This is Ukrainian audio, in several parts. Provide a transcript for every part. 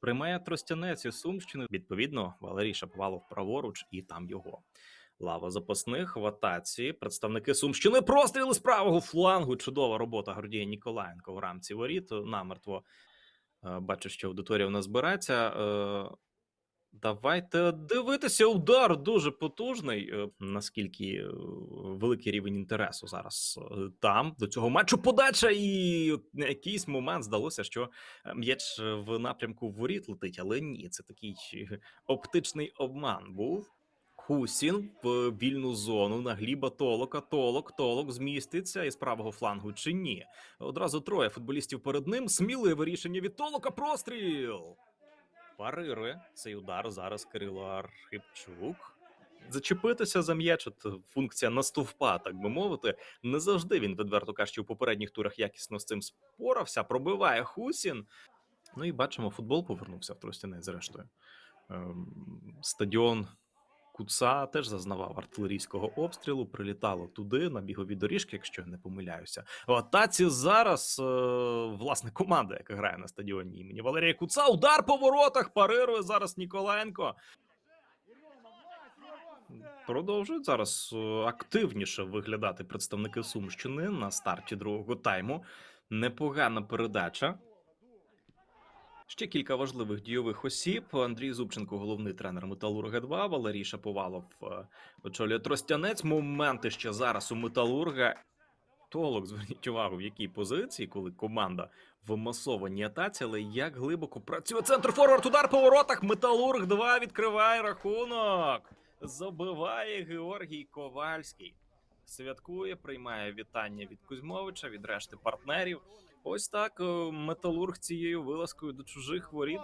Приймає Тростянець із Сумщини. Відповідно, Валерій Шаповалов праворуч і там його. Лава запасних в атаці. Представники Сумщини. Простріли з правого флангу. Чудова робота Гордія Ніколаєнко в рамці воріт. Намертво Е, бачу, що аудиторія в нас збирається. Давайте дивитися. Удар дуже потужний. Е, Наскільки е, великий рівень інтересу зараз е, там до цього матчу подача, і на якийсь момент здалося, що м'яч в напрямку воріт летить, але ні, це такий оптичний обман був. Хусін в вільну зону на гліба Толока. Толок, Толок зміститься із правого флангу чи ні? Одразу троє футболістів перед ним. Сміливе рішення від Толока. Простріл. Парирує цей удар зараз Кирило Архипчук. Зачепитися за м'яч, функція настовпа, так би мовити. Не завжди він, відверто кажучи, у попередніх турах якісно з цим спорався. Пробиває Хусін. Ну і бачимо, футбол повернувся в Тростянець, зрештою. Ем, Стадіон Куца теж зазнавав артилерійського обстрілу, прилітало туди на бігові доріжки, якщо я не помиляюся. В атаці зараз е, власне команда, яка грає на стадіоні імені Валерія Куца. Удар по воротах парирує зараз Ніколаєнко. Продовжують зараз е, активніше виглядати представники Сумщини на старті другого тайму. Непогана передача. Ще кілька важливих дійових осіб. Андрій Зубченко, головний тренер Металурга 2 Валерій Шаповалов е, очолює Тростянець. Моменти ще зараз у Металурга. Толок, зверніть увагу, в якій позиції, коли команда в масованій атаці, але як глибоко працює центр форвард, удар по воротах. Металург 2 відкриває рахунок. Забиває Георгій Ковальський. Святкує, приймає вітання від Кузьмовича, від решти партнерів. Ось так е, металург цією вилазкою до чужих воріт.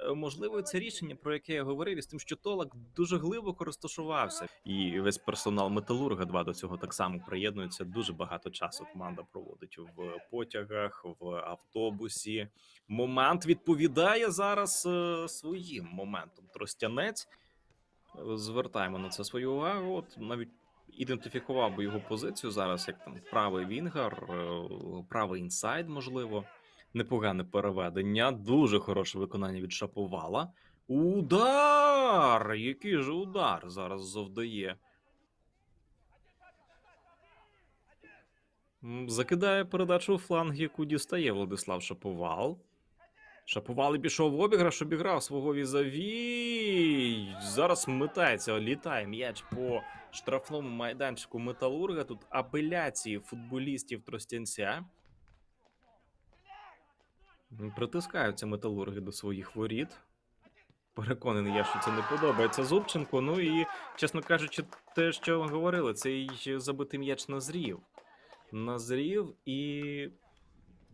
Е, Можливо, це рішення, про яке я говорив, із тим, що Толак дуже глибоко розташувався, і весь персонал металурга 2 до цього так само приєднується. Дуже багато часу команда проводить в потягах, в автобусі. Момент відповідає зараз е, своїм моментом. Тростянець звертаємо на це свою увагу. От навіть ідентифікував би його позицію зараз, як там правий вінгар, е, правий інсайд, можливо. Непогане переведення, дуже хороше виконання від Шаповала. Удар! Який же удар зараз завдає. Закидає передачу у фланг, яку дістає Владислав Шаповал. Шаповал і пішов в обіграш, обіграв свого візаві. Зараз метається, літає м'яч по штрафному майданчику Металурга. Тут апеляції футболістів Тростянця. Притискаються металурги до своїх воріт. Переконаний я, що це не подобається Зубченку. Ну і, чесно кажучи, те, що говорили, цей забитий м'яч назрів. Назрів і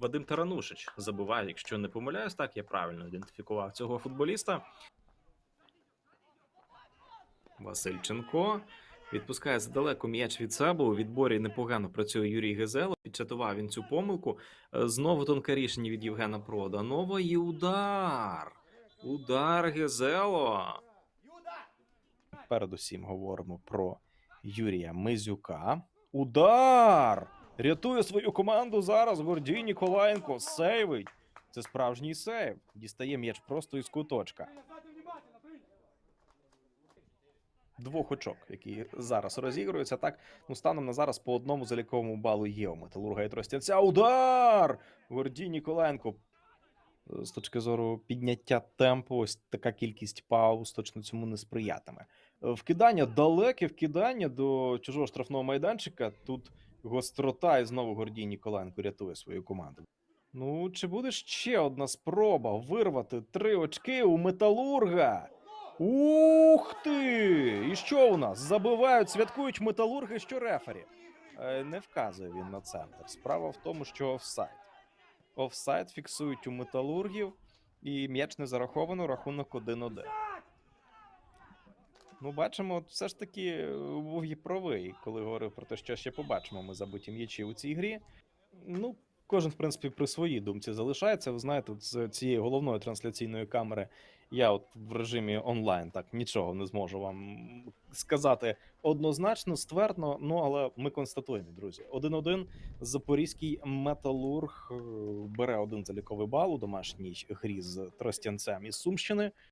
Вадим Таранушич забиває, якщо не помиляюсь, так я правильно ідентифікував цього футболіста. Васильченко відпускає задалеко м'яч від себе. У відборі непогано працює Юрій Гезело. Підчатував він цю помилку. Е, Знову тонке рішення від Євгена Проданова. І удар. Удар Гезело. Передусім говоримо про Юрія Мизюка. Удар! Рятує свою команду зараз. Гордій Ніколаєнко сейвить. Це справжній сейв. Дістає м'яч просто із куточка. Двох очок, які зараз розігруються. Так, ну станом на зараз по одному заліковому балу є у Металурга і Тростянця. Удар! Гордій Ніколаєнко. З точки зору підняття темпу, ось така кількість пауз точно цьому не сприятиме. Вкидання далеке, вкидання до чужого штрафного майданчика. Тут гострота і знову Гордій Ніколаєнко рятує свою команду. Ну, чи буде ще одна спроба вирвати три очки у металурга? Ух ти! І що у нас? Забивають, святкують металурги, що рефері. Е, не вказує він на центр. Справа в тому, що офсайд. Офсайд фіксують у металургів, і м'яч не зараховано, рахунок 1-1. Ну, бачимо, все ж таки е, був і правий, коли говорив про те, що ще побачимо ми забиті м'ячі у цій грі. Ну, кожен, в принципі, при своїй думці залишається. Ви знаєте, з цієї головної трансляційної камери я от в режимі онлайн так нічого не зможу вам сказати однозначно, ствердно. Ну але ми констатуємо, друзі. 1-1 запорізький металург е, бере один заліковий бал у домашній грі з Тростянцем із Сумщини.